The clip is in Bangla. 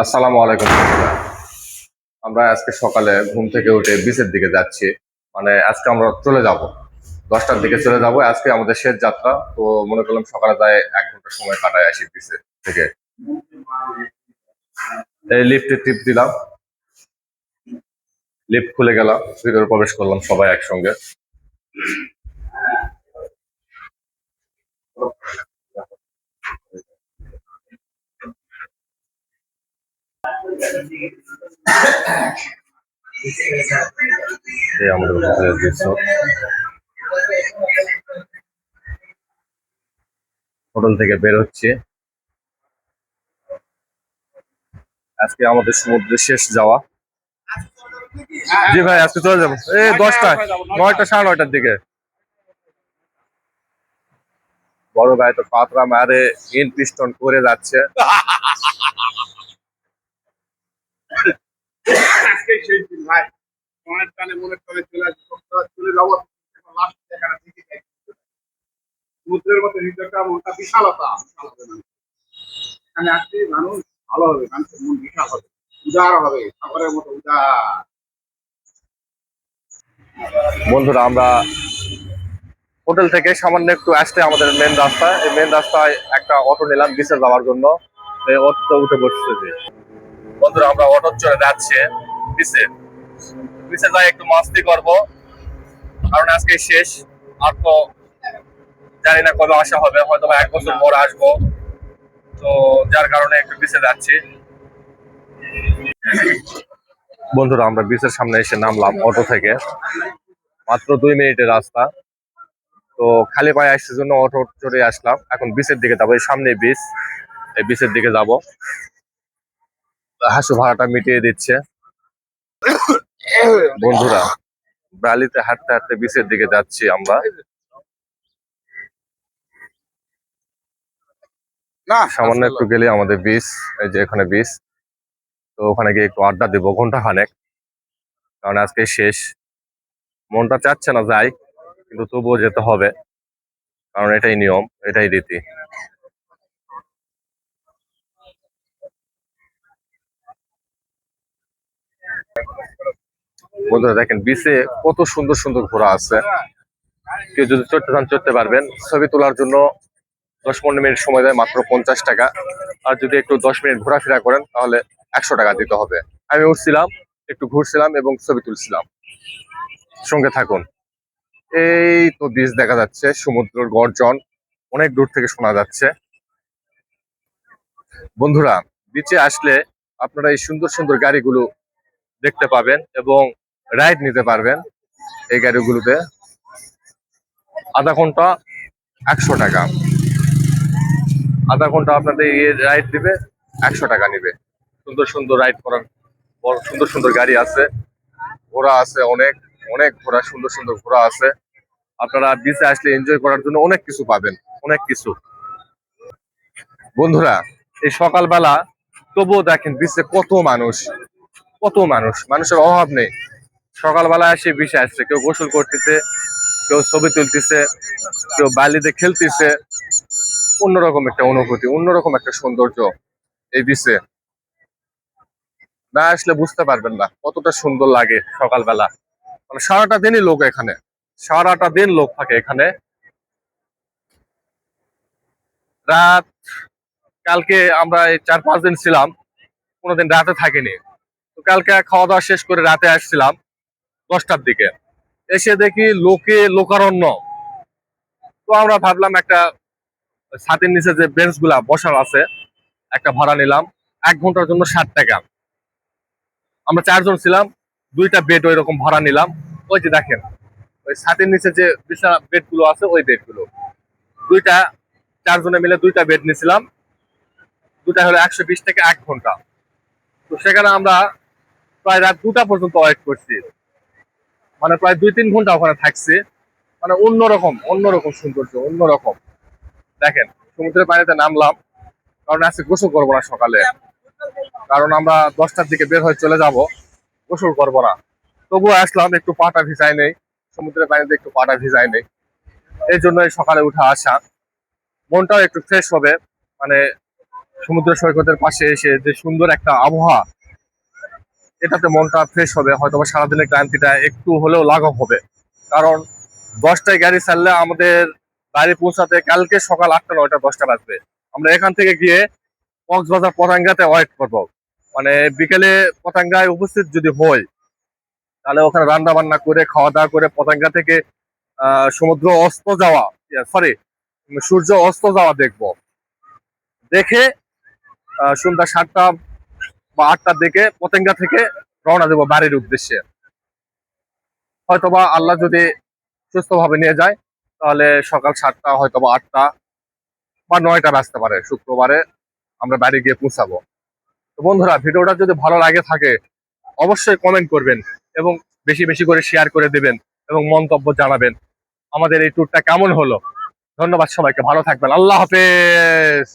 আসসালামু আলাইকুম। আমরা আজকে সকালে ঘুম থেকে উঠে বিচের দিকে যাচ্ছি। মানে আজকে আমরা চলে যাব। দশটার দিকে চলে যাব। আজকে আমাদের শেষ যাত্রা। তো মনে করলাম সকালে যায় এক ঘণ্টা সময় কাটায় আসি বিচে থেকে। এই লিফটে টিপ দিলাম। লিফট খুলে গেলাম। ভিতরে প্রবেশ করলাম সবাই একসঙ্গে। এই আমাদের দৃশ্য হোটেল থেকে বের হচ্ছে। আজকে আমাদের সমুদ্রে শেষ যাওয়া। জি ভাই, আজকে চলে যাব। এই দশটা নয়টা সাড়ে নয়টার দিকে। বড় ভাই তো পাতরা মারে ইন পিস্টন করে যাচ্ছে। আজকে সেই দিন, ভাই। মনের টানে মনের টানে চলে আসবে। চলে যাব লাস্ট দেখাটা থাকে সমুদ্রের মতো হৃদয়টা, মনটা বিশালতা এখানে আসলে মানুষ ভালো হবে, মানুষের মন বিশাল হবে। উদার হবে, সাগরের মতো উদার। বন্ধুরা, আমরা হোটেল থেকে সামান্য একটু আসতে আমাদের মেন রাস্তা। এই মেন রাস্তায় একটা অটো নিলাম বিচে যাওয়ার জন্য। এই অটোতে উঠে বসতেছি বন্ধুরা, আমরা অটো চলে যাচ্ছে। বিচে বিচে যাই, একটু মাস্তি করব। কারণ আজকে শেষ। আর তো জানি না কবে আসা হবে, হয়তো এক বছর পর আসব। তো যার কারণে একটু বিচে যাচ্ছি। বন্ধুরা, আমরা বিচের সামনে এসে নামলাম অটো থেকে। মাত্র দুই মিনিটের রাস্তা। তো খালি পায়ে আসার জন্য অটো চড়ে আসলাম। এখন বিচের দিকে যাব। এই সামনে বিচ এই বিচের দিকে যাব। হাসু ভাড়াটা মিটিয়ে দিচ্ছে। বন্ধুরা বালিতে হাঁটতে হাঁটতে বিচের দিকে যাচ্ছি আমরা। না সামান্য একটু গেলে আমাদের বিচ এই যে এখানে বিচ। তো ওখানে গিয়ে একটু আড্ডা দেবো ঘণ্টা খানেক কারণ আজকে শেষ। মনটা চাচ্ছে না যাই কিন্তু তবুও যেতে হবে। কারণ এটাই নিয়ম এটাই রীতি। বন্ধুরা দেখেন, বিচে কত সুন্দর সুন্দর ঘোড়া আছে। কেউ যদি চড়তে চান, চড়তে পারবেন। ছবি তোলার জন্য দশ পনেরো মিনিট সময় দেয়, মাত্র পঞ্চাশ টাকা। আর যদি একটু দশ মিনিট ঘোরাফেরা করেন, তাহলে একশো টাকা দিতে হবে। আমি উঠছিলাম, একটু ঘুরছিলাম এবং ছবি তুলছিলাম। সঙ্গে থাকুন। এই তো বীজ দেখা যাচ্ছে, সমুদ্রের গর্জন অনেক দূর থেকে শোনা যাচ্ছে। বন্ধুরা, বিচে আসলে আপনারা এই সুন্দর সুন্দর গাড়িগুলো দেখতে পাবেন এবং রাইড নিতে পারবেন এই গাড়িগুলোতে। আধা ঘণ্টা একশো টাকা। আধা ঘণ্টা আপনাদের ইয়ে রাইড দিবে, একশো টাকা নিবে। সুন্দর সুন্দর রাইড করার সুন্দর সুন্দর গাড়ি আছে। ঘোড়া আছে অনেক অনেক ঘোড়া, সুন্দর সুন্দর ঘোড়া আছে। আপনারা বিচে আসলে এনজয় করার জন্য অনেক কিছু পাবেন, অনেক কিছু। বন্ধুরা, এই সকালবেলা তবুও দেখেন বিচে কত মানুষ কত মানুষ। মানুষের অভাব নেই। সকালবেলা এসে বিচে আসছে। কেউ গোসল করতেছে, কেউ ছবি তুলতেছে, কেউ বালিতে খেলতেছে। অন্যরকম একটা অনুভূতি, অন্যরকম একটা সৌন্দর্য এই বিচে না আসলে বুঝতে পারবেন না কতটা সুন্দর লাগে সকালবেলা। মানে সারাটা দিনই লোক এখানে, সারাটা দিন লোক থাকে এখানে। রাত, কালকে আমরা এই চার পাঁচ দিন ছিলাম, কোনোদিন রাতে থাকিনি। তো কালকে খাওয়া দাওয়া শেষ করে রাতে আসছিলাম। দশটার দিকে। এসে দেখি লোকে লোকারণ্য। তো আমরা ভাবলাম একটা ছাতের নিচে যে বেঞ্চগুলা বসার আছে, একটা ভাড়া নিলাম। এক ঘণ্টার জন্য ষাট টাকা। আমরা চারজন ছিলাম, দুইটা বেড ওই রকম ভাড়া নিলাম। ওই যে দেখেন, ওই ছাতের নিচে যে বিছানা বেডগুলো আছে, ওই বেডগুলো দুইটা, চারজনে মিলে দুইটা বেড নিয়েছিলাম দুটা হলো একশো বিশ থেকে এক ঘণ্টা। তো সেখানে আমরা প্রায় রাত দুটা পর্যন্ত ওয়েট করছি। মানে প্রায় দুই তিন ঘণ্টা ওখানে থাকছে। মানে অন্যরকম অন্যরকম সৌন্দর্য, অন্যরকম। দেখেন, সমুদ্রের পানিতে নামলাম, কারণ আজকে গোসল করব না সকালে। কারণ আমরা দশটার দিকে বের হয়ে চলে যাব। গোসল করব না। তবুও আসলাম, একটু পাটা ভিজাই নেই। সমুদ্রের পানিতে একটু পাটা ভিজাই নেই। এই জন্য এই সকালে উঠে আসা। মনটাও একটু ফ্রেশ হবে। মানে সমুদ্র সৈকতের পাশে এসে যে সুন্দর একটা আবহাওয়া এটাতে মনটা ফ্রেশ হবে হয়তো বা সারাদিনের ক্লান্তিটা একটু হলেও লাঘব হবে। কারণ দশটায় গাড়ি ছাড়লে আমাদের বাড়ি পৌঁছাতে কালকে সকাল আটটা, নয়টা, দশটা বাজবে। আমরা এখান থেকে গিয়ে কক্সবাজার পতাঙ্গাতে ওয়েট করব। মানে বিকেলে পতাঙ্গায় উপস্থিত যদি হই, তাহলে ওখানে রান্না বান্না করে খাওয়া দাওয়া করে পতাঙ্গা থেকে সমুদ্র অস্ত যাওয়া সরি সূর্য অস্ত যাওয়া দেখব। দেখে সন্ধ্যা সাতটা বা আটটার দিকে পতেঙ্গা থেকে রওনা দেবো বাড়ির উদ্দেশ্যে। হয়তোবা আল্লাহ যদি সুস্থভাবে নিয়ে যায়, তাহলে সকাল সাতটা, হয়তোবা আটটা বা নয়টা বাজতে পারে, শুক্রবারে আমরা বাড়ি গিয়ে পৌঁছাবো। তো বন্ধুরা, ভিডিওটা যদি ভালো লাগে থাকে, অবশ্যই কমেন্ট করবেন এবং বেশি বেশি করে শেয়ার করে দেবেন এবং মন্তব্য জানাবেন আমাদের এই ট্যুরটা কেমন হলো। ধন্যবাদ সবাইকে, ভালো থাকবেন। আল্লাহ হাফেজ!